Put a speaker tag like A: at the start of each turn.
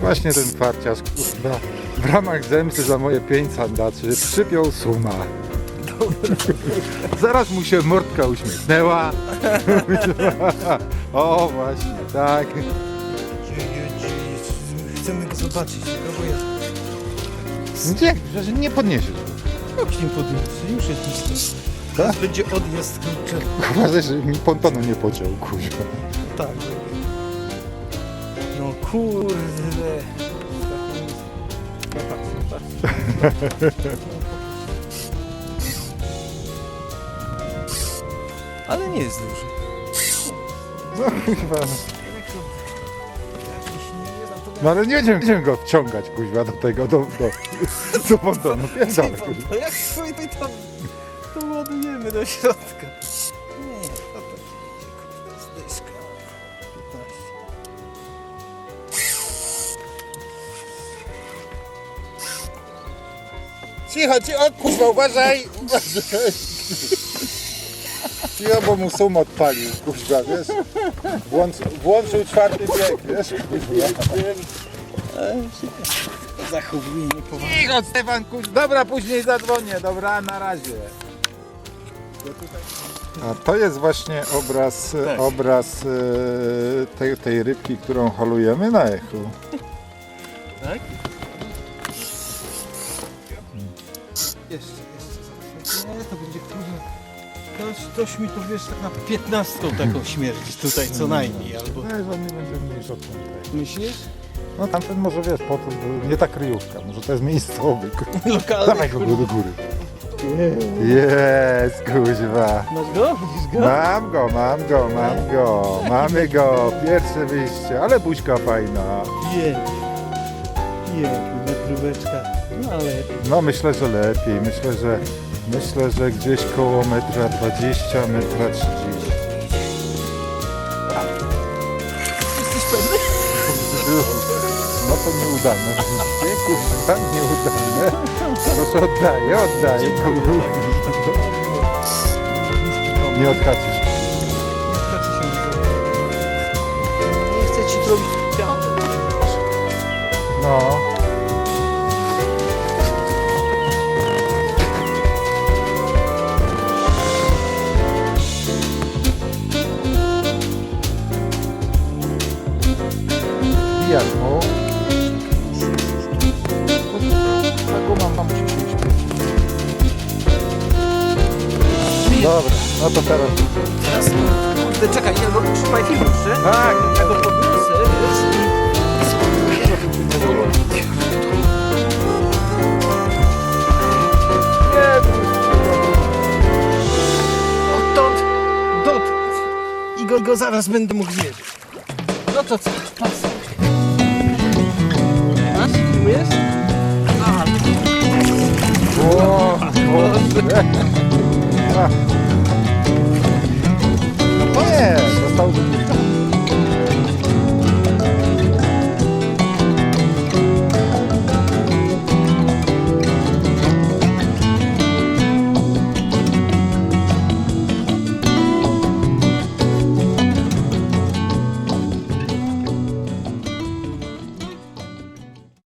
A: właśnie ten farciarz, kurwa, w ramach zemsty za moje pięć sandaczy przypiął suma. Zaraz mu się mordka uśmiechnęła. o, właśnie, tak.
B: Chcemy go zobaczyć.
A: Gdzie? Przecież nie podniesiesz.
B: Jak się podniosę, już jest blisko.
A: Tak?
B: Teraz będzie odjazd kurczę.
A: Uważaj, że mi pontonu nie pociął, kuźwa.
B: Tak. No kurde. No patrz, patrz. Ale nie jest duży.
A: No chyba. No ale nie będziemy, będziemy go wciągać, kuźwa, do tego, do, do, do pontonu. Pierdolę, kuźwa.
B: To jak sobie to, to ładujemy do środka. Nie,
A: Cicho, cicho, kuźwa, uważaj! Uważaj! Cicho, bo mu sum odpalił, kuźwa, wiesz? Włącz, włączył czwarty bieg, wiesz, kuźwa.
B: Zachowuje niepoważnie.
A: Cicho, Stefan, kuźwa. Dobra, później zadzwonię, dobra, na razie. A to jest właśnie obraz, obraz e, tej, tej rybki, którą holujemy na echu.
B: Jeszcze, jeszcze. Nie, to będzie kurde. Ktoś, ktoś mi to wiesz tak na 15 taką śmierć tutaj co najmniej, albo...
A: No, że nie będzie mniejszy od tamtej.
B: Myślisz?
A: No tamten może wiesz, po to, był- nie ta kryjówka, może to jest miejscowy.
B: Lokalny.
A: Dawaj go do góry. Jest, kuźwa.
B: Masz go? Widzisz go?
A: Mam go, mam go, mam go. Mamy go. Pierwsze wyjście, ale buźka fajna.
B: Je. Piękna próbeczka. No ale...
A: No myślę, że lepiej. Myślę, że myślę, że gdzieś koło metra 20, metra 30.
B: Jesteś pewny?
A: No to nieudane. Nie, kurwa, nieudane. Proszę oddaję, oddaję. Nie odhaczysz.
B: Nie chcę ci zrobić.
A: No. Wbijam mu. Taką mam, mam musi się śpieszyć. Dobra, no to teraz.
B: Teraz, kurde, czekaj, nie, no trzymaj film jeszcze.
A: Tak,
B: Ja go podniosę, wiesz, i... Odtąd dotąd. I go, go zaraz będę mógł wierzyć. No to co? Pas. A,
A: O, Boże. Nie, został